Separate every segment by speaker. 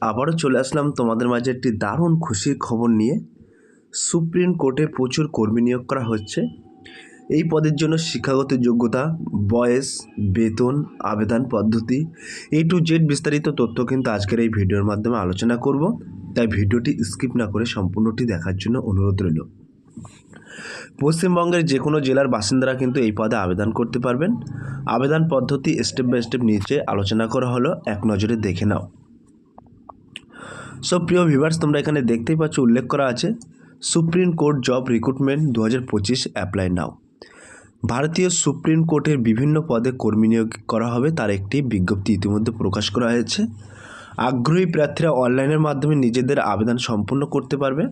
Speaker 1: আবারও চলে আসলাম তোমাদের মাঝে একটি দারুণ খুশির খবর নিয়ে। সুপ্রিম কোর্টে প্রচুর কর্মী নিয়োগ করা হচ্ছে। এই পদের জন্য শিক্ষাগত যোগ্যতা, বয়স, বেতন, আবেদন পদ্ধতি এ টু জেড বিস্তারিত তথ্য কিন্তু আজকের এই ভিডিওর মাধ্যমে আলোচনা করব। তাই ভিডিওটি স্কিপ না করে সম্পূর্ণটি দেখার জন্য অনুরোধ রইল। পশ্চিমবঙ্গের যে কোনো জেলার বাসিন্দারা কিন্তু এই পদে আবেদন করতে পারবেন। আবেদন পদ্ধতি স্টেপ বাই স্টেপ নিচে আলোচনা করা হলো। এক নজরে দেখে নাও। সো প্রিয় ভিভার্স তোমরা এখানে দেখতেই পাচ্ছ, উল্লেখ করা আছে সুপ্রিম কোর্ট জব রিক্রুটমেন্ট দু হাজার পঁচিশ অ্যাপ্লাই নাও ভারতীয় সুপ্রিম কোর্টের বিভিন্ন পদে কর্মী নিয়োগ করা হবে, তার একটি বিজ্ঞপ্তি ইতিমধ্যে প্রকাশ করা হয়েছে। আগ্রহী প্রার্থীরা অনলাইনের মাধ্যমে নিজেদের আবেদন সম্পূর্ণ করতে পারবে।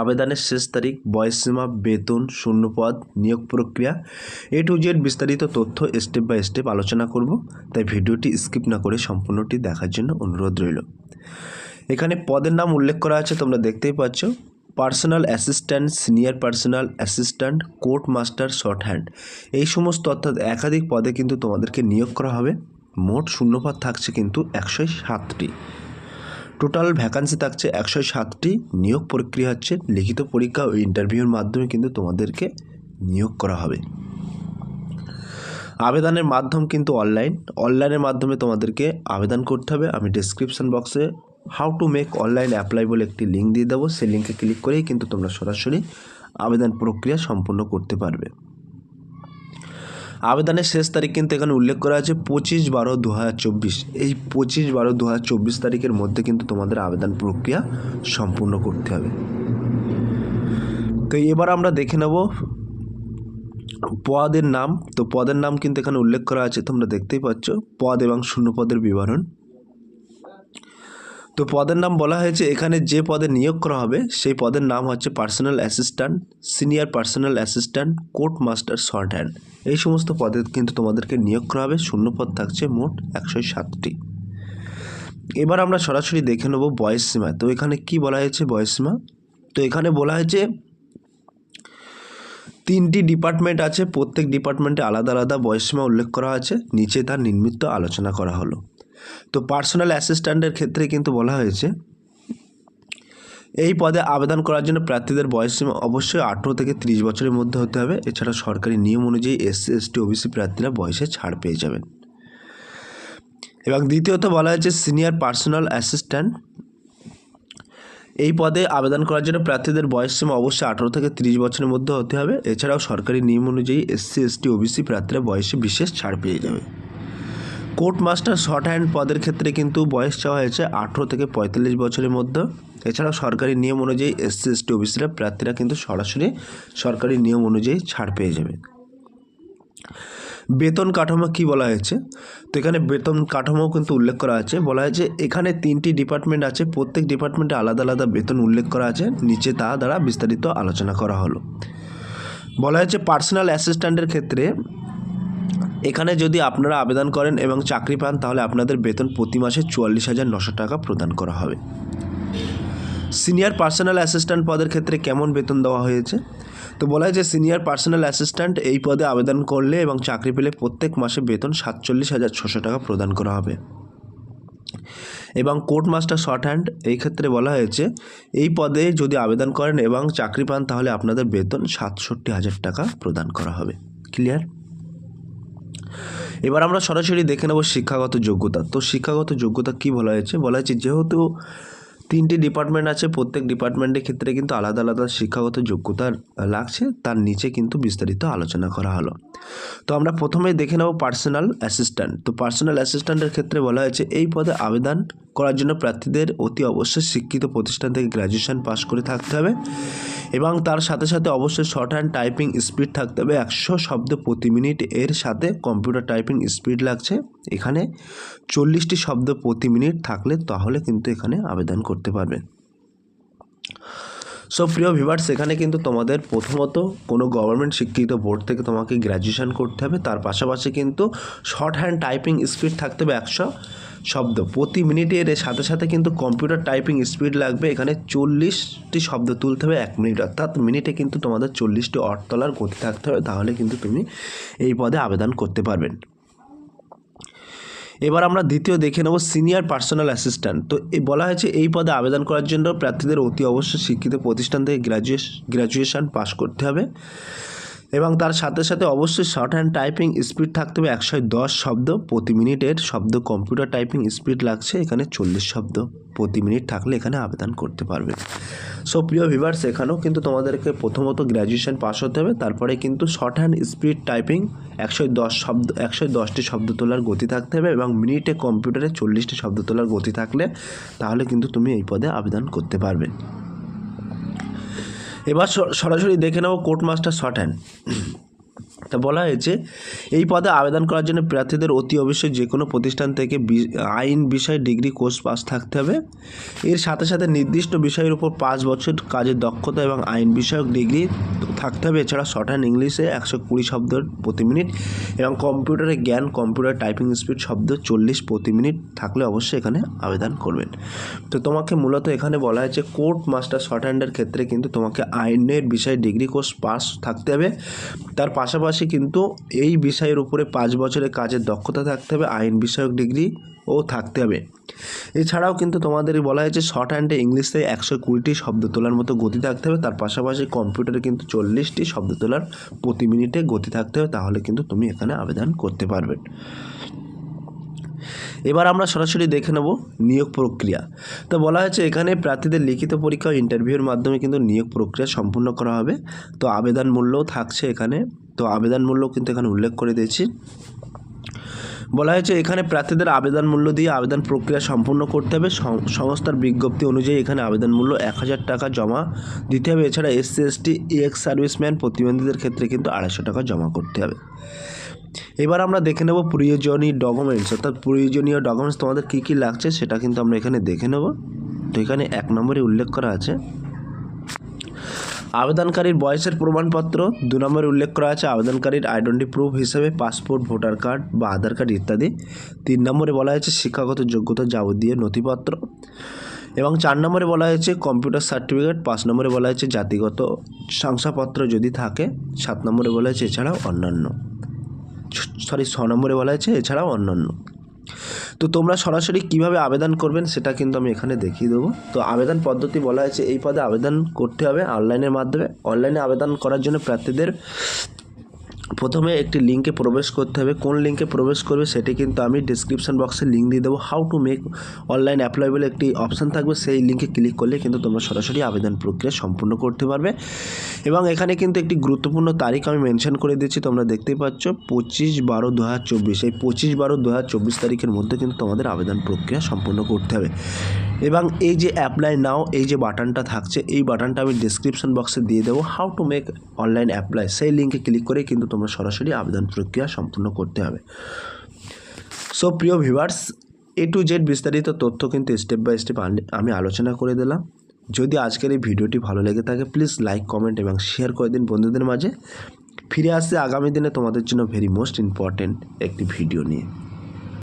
Speaker 1: আবেদনের শেষ তারিখ বয়সসীমা বেতন, শূন্যপদ, নিয়োগ প্রক্রিয়া এ টু জেড বিস্তারিত তথ্য স্টেপ বাই স্টেপ আলোচনা করব। তাই ভিডিওটি স্কিপ না করে সম্পূর্ণটি দেখার জন্য অনুরোধ রইল। এখানে পদের নাম উল্লেখ করা আছে, তোমরা দেখতেই পাচ্ছ। Personal assistant, senior personal assistant, court master, shorthand. এই সমস্ত অর্থাৎ একাধিক পদে কিন্তু তোমাদেরকে নিয়োগ করা হবে। মোট শূন্যপদ থাকছে কিন্তু একশো সাতটি। টোটাল ভ্যাকান্সি থাকছে একশো সাতটি। নিয়োগ প্রক্রিয়া হচ্ছে লিখিত পরীক্ষা ও ইন্টারভিউর মাধ্যমে কিন্তু তোমাদেরকে নিয়োগ করা হবে। আবেদনের মাধ্যম কিন্তু অনলাইন অনলাইনের মাধ্যমে তোমাদেরকে আবেদন করতে হবে। আমি ডিসক্রিপশন বক্সে how to make online apply বলে একটি লিঙ্ক দিয়ে দেবো। সেই লিঙ্কে ক্লিক করেই কিন্তু তোমরা সরাসরি আবেদন প্রক্রিয়া সম্পূর্ণ করতে পারবে। আবেদনের শেষ তারিখ কিন্তু এখানে উল্লেখ করা আছে পঁচিশ বারো দু এই পঁচিশ বারো দু তারিখের মধ্যে কিন্তু তোমাদের আবেদন প্রক্রিয়া সম্পূর্ণ করতে হবে। তো এবার আমরা দেখে নেব পদের নাম। তো পদের নাম কিন্তু এখানে উল্লেখ করা আছে, তোমরা দেখতেই পাচ্ছ। পদ এবং শূন্য পদের বিবরণ। তো পদের নাম বলা হয়েছে, এখানে যে পদে নিয়োগ করা হবে, সেই পদের নাম হচ্ছে personal assistant senior personal assistant court master shorthand এই সমস্ত পদে কিন্তু তোমাদেরকে নিয়োগ করা হবে, শূন্য পদ থাকছে মোট একশো সাতটি। এবার আমরা সরাসরি দেখে নেব বয়স সীমা। তো এখানে কি বলা হয়েছে বয়স সীমা? তো এখানে বলা হয়েছে, তিনটি ডিপার্টমেন্ট আছে, প্রত্যেক ডিপার্টমেন্টে আলাদা আলাদা বয়সসীমা উল্লেখ করা আছে, নিচে তার নির্মিত আলোচনা করা হলো। তো পার্সোনাল অ্যাসিস্ট্যান্টের ক্ষেত্রে কিন্তু বলা হয়েছে, এই পদে আবেদন করার জন্য প্রার্থীদের বয়সসীমা অবশ্যই আঠেরো থেকে ত্রিশ বছরের মধ্যে হতে হবে। এছাড়া সরকারি নিয়ম অনুযায়ী এসসি এসটি ওবিসি প্রার্থীরা বয়সে ছাড় পেয়ে যাবেন। এবং দ্বিতীয়ত বলা হয়েছে সিনিয়র পার্সোনাল অ্যাসিস্ট্যান্ট এই পদে আবেদন করার জন্য প্রার্থীদের বয়সসীমা অবশ্যই আঠারো থেকে তিরিশ বছরের মধ্যে হতে হবে। এছাড়াও সরকারি নিয়ম অনুযায়ী এসসি এসটি ওবিসি প্রার্থীরা বয়সে বিশেষ ছাড় পেয়ে যাবে। কোর্ট মাস্টার শর্ট হ্যান্ড পদের ক্ষেত্রে কিন্তু বয়স চাওয়া হয়েছে আঠেরো থেকে পঁয়তাল্লিশ বছরের মধ্যে। এছাড়াও সরকারি নিয়ম অনুযায়ী এসসি, এসটি, ওবিসিরা প্রার্থীরা কিন্তু সরাসরি সরকারি নিয়ম অনুযায়ী ছাড় পেয়ে যাবে। বেতন কাঠামো কি বলা হয়েছে? তো এখানে বেতন কাঠামো কিন্তু উল্লেখ করা আছে। বলা হয়েছে এখানে তিনটি ডিপার্টমেন্ট আছে, প্রত্যেক ডিপার্টমেন্টে আলাদা আলাদা বেতন উল্লেখ করা আছে। নিচে তা দ্বারা বিস্তারিত আলোচনা করা হলো। বলা হয়েছে পার্সোনাল অ্যাসিস্ট্যান্টের ক্ষেত্রে এখানে যদি আপনারা আবেদন করেন এবং চাকরি পান, তাহলে আপনাদের বেতন প্রতি মাসে চুয়াল্লিশ হাজার নশো টাকা প্রদান করা হবে। সিনিয়র পার্সোনাল অ্যাসিস্ট্যান্ট পদের ক্ষেত্রে কেমন বেতন দেওয়া হয়েছে? তো বলা হয় যে, সিনিয়র পার্সোনাল অ্যাসিস্ট্যান্ট এই পদে আবেদন করলে এবং চাকরি পেলে প্রত্যেক মাসে বেতন সাতচল্লিশ হাজার ছশো টাকা প্রদান করা হবে। এবং কোর্ট মাস্টার শর্ট হ্যান্ড, এই ক্ষেত্রে বলা হয়েছে, এই পদে যদি আবেদন করেন এবং চাকরি পান, তাহলে আপনাদের বেতন সাতষট্টি হাজার টাকা প্রদান করা হবে। ক্লিয়ার? এবার আমরা সরাসরি দেখে নেব শিক্ষাগত যোগ্যতা। তো শিক্ষাগত যোগ্যতা কি বলা হয়েছে? বলা হয়েছে যেহেতু তিনটি ডিপার্টমেন্ট আছে, প্রত্যেক ডিপার্টমেন্টের ক্ষেত্রে কিন্তু আলাদা আলাদা শিক্ষাগত যোগ্যতা লাগছে, তার নিচে কিন্তু বিস্তারিত আলোচনা করা হলো। তো আমরা প্রথমেই দেখে নেব পার্সোনাল অ্যাসিস্ট্যান্ট তো পার্সোনাল অ্যাসিস্ট্যান্টের ক্ষেত্রে বলা হয়েছে, এই পদে আবেদন করার জন্য প্রার্থীদের অতি অবশ্যই শিক্ষিত প্রতিষ্ঠান থেকে গ্র্যাজুয়েশন পাশ করে থাকতে হবে এবং তার সাথে সাথে অবশ্যই শর্ট হ্যান্ড টাইপিং স্পিড থাকতে হবে। একশো শব্দ প্রতি মিনিট এর সাথে কম্পিউটার টাইপিং স্পিড লাগছে। এখানে চল্লিশটি শব্দ প্রতি মিনিট থাকলে তাহলে কিন্তু এখানে আবেদন করতে পারবেন সো প্রিয় ভিভার্স এখানে কিন্তু তোমাদের প্রথমত কোনো গভর্নমেন্ট স্বীকৃত বোর্ড থেকে তোমাকে গ্র্যাজুয়েশন করতে হবে। তার পাশাপাশি কিন্তু শর্ট হ্যান্ড টাইপিং স্পিড থাকতে হবে একশো। শব্দ। প্রতি মিনিটে এর সাথে সাথে কিন্তু কম্পিউটার টাইপিং স্পিড লাগবে। এখানে চল্লিশটি শব্দ তুলতে হবে এক মিনিট। অর্থাৎ মিনিটে কিন্তু তোমাদের চল্লিশটি অট তোলার গতি থাকতে হবে। তাহলে কিন্তু তুমি এই পদে আবেদন করতে পারবেন এবার আমরা দ্বিতীয় দেখে নেব সিনিয়র পার্সোনাল অ্যাসিস্ট্যান্ট তো বলা হয়েছে এই পদে আবেদন করার জন্য প্রার্থীদের অতি অবশ্যই শিক্ষিত প্রতিষ্ঠান থেকে গ্র্যাজুয়েশ গ্র্যাজুয়েশান পাশ করতে হবে। এবং তার সাথে সাথে অবশ্যই শর্ট হ্যান্ড টাইপিং স্পিড থাকতে হবে একশো দশ শব্দ প্রতি মিনিটের শব্দ কম্পিউটার টাইপিং স্পিড লাগছে এখানে চল্লিশ শব্দ প্রতি মিনিট থাকলে এখানে আবেদন করতে পারবে। সো প্রিয় ভিভার্স এখানেও কিন্তু তোমাদেরকে প্রথমত গ্র্যাজুয়েশন পাস হতে হবে, তারপরে কিন্তু শর্ট হ্যান্ড স্পিড টাইপিং একশো দশ শব্দ, একশো দশটি শব্দ তোলার গতি থাকতে হবে এবং মিনিটে কম্পিউটারে চল্লিশটি শব্দ তোলার গতি থাকলে তাহলে কিন্তু তুমি এই পদে আবেদন করতে পারবে। এবার সরাসরি দেখে নেব কোর্ট মাস্টার শর্ট হ্যান্ড। বলা হয়েছে, এই পদে আবেদন করার জন্য প্রার্থীদের অতি অবশ্যই যে কোনো প্রতিষ্ঠান থেকে আইন বিষয় ডিগ্রি কোর্স পাস থাকতে হবে। এর সাথে সাথে নির্দিষ্ট বিষয়ের উপর পাঁচ বছর কাজের দক্ষতা এবং আইন বিষয়ক ডিগ্রি থাকতে হবে। এছাড়া শর্ট হ্যান্ড ইংলিশে একশো কুড়ি শব্দ প্রতি মিনিট এবং কম্পিউটারে জ্ঞান, কম্পিউটার টাইপিং স্পিড শব্দ চল্লিশ প্রতি মিনিট থাকলে অবশ্যই এখানে আবেদন করবেন। তো তোমাকে মূলত এখানে বলা হয়েছে, কোর্ট মাস্টার শর্ট হ্যান্ডের ক্ষেত্রে কিন্তু তোমাকে আইনের বিষয়ে ডিগ্রি কোর্স পাস থাকতে হবে। তার পাশাপাশি কিন্তু এই বিষয়ের উপরে পাঁচ বছরের কাজের দক্ষতা থাকতে হবে, আইন বিষয়ক ডিগ্রি ও থাকতে হবে। এছাড়াও কিন্তু তোমাদের বলা হয়েছে শর্ট হ্যান্ডে ইংলিশে একশো কুড়িটি শব্দ তোলার মতো গতি থাকতে হবে, তার পাশাপাশি কম্পিউটারে কিন্তু চল্লিশটি শব্দ তোলার প্রতি মিনিটে গতি থাকতে হবে, তাহলে কিন্তু তুমি এখানে আবেদন করতে পারবে। এবার আমরা সরাসরি দেখে নেব নিয়োগ প্রক্রিয়া। তো বলা হয়েছে এখানে প্রার্থীদের লিখিত পরীক্ষা ইন্টারভিউর মাধ্যমে কিন্তু নিয়োগ প্রক্রিয়া সম্পূর্ণ করা হবে। তো আবেদন মূল্যও থাকছে এখানে। তো আবেদন মূল্য কিন্তু এখানে উল্লেখ করে দিয়েছি। বলা হয়েছে, এখানে প্রার্থীদের আবেদন মূল্য দিয়ে আবেদন প্রক্রিয়া সম্পূর্ণ করতে হবে। সংস্থার বিজ্ঞপ্তি অনুযায়ী এখানে আবেদন মূল্য এক হাজার টাকা জমা দিতে হবে। এছাড়া এসসি এসটি এক্স সার্ভিসম্যান প্রতিবন্ধীদের ক্ষেত্রে কিন্তু আড়াইশো টাকা জমা করতে হবে। এবার আমরা দেখে নেব প্রয়োজনীয় ডকুমেন্টস। অর্থাৎ প্রয়োজনীয় ডকুমেন্টস তোমাদের কী কী লাগছে সেটা কিন্তু আমরা এখানে দেখে নেব। তো এখানে এক নম্বরে উল্লেখ করা আছে আবেদনকারীর বয়সের প্রমাণপত্র, দু নম্বরে উল্লেখ করা আছে আবেদনকারীর আইডেন্টি প্রুফ হিসেবে পাসপোর্ট, ভোটার কার্ড বা আধার কার্ড ইত্যাদি। তিন নম্বরে বলা হয়েছে শিক্ষাগত যোগ্যতা যাবতীয় নথিপত্র এবং চার নম্বরে বলা হয়েছে কম্পিউটার সার্টিফিকেট, পাঁচ নম্বরে বলা হয়েছে জাতিগত শংসাপত্র যদি থাকে, সাত নম্বরে বলা হয়েছে এছাড়াও অন্যান্য। সরি, ছ নম্বরে বলা হয়েছে এছাড়াও অন্যান্য। তো তোমরা সরাসরি কীভাবে আবেদন করবেন সেটা কিন্তু আমি এখানে দেখিয়ে দেবো। তো আবেদন পদ্ধতি বলা হয়েছে, এই পদে আবেদন করতে হবে অনলাইনের মাধ্যমে। অনলাইনে আবেদন করার জন্য প্রার্থীদের প্রথমে একটি লিঙ্কে প্রবেশ করতে হবে। কোন লিঙ্কে প্রবেশ করবে সেটি কিন্তু আমি ডিসক্রিপশন বক্সে লিঙ্ক দিয়ে দেবো। How to make online apply বলে একটি অপশান থাকবে, সেই লিঙ্কে ক্লিক করলে কিন্তু তোমরা সরাসরি আবেদন প্রক্রিয়া সম্পূর্ণ করতে পারবে। এবং এখানে কিন্তু একটি গুরুত্বপূর্ণ তারিখ আমি মেনশন করে দিচ্ছি তোমরা দেখতেই পাচ্ছ পঁচিশ বারো দু এই পঁচিশ বারো দু তারিখের মধ্যে কিন্তু তোমাদের আবেদন প্রক্রিয়া সম্পূর্ণ করতে হবে। এবং এই যে অ্যাপ্লাই নাও এই যে বাটনটা থাকছে, এই বাটনটা আমি ডিসক্রিপশন বক্সে দিয়ে দেবো। How to make online apply সেই লিঙ্কে ক্লিক করে কিন্তু তোমরা সরাসরি আবেদন প্রক্রিয়া সম্পূর্ণ করতে হবে। সো প্রিয় ভিভার্স এ টু জেড বিস্তারিত তথ্য কিন্তু স্টেপ বাই স্টেপ আমি আলোচনা করে দিলাম। যদি আজকের এই ভিডিওটি ভালো লেগে থাকে প্লিজ লাইক কমেন্ট এবং শেয়ার করে দিন বন্ধুদের মাঝে। ফিরে আসছে আগামী দিনে তোমাদের জন্য ভেরি মোস্ট ইম্পর্ট্যান্ট একটি ভিডিও নিয়ে।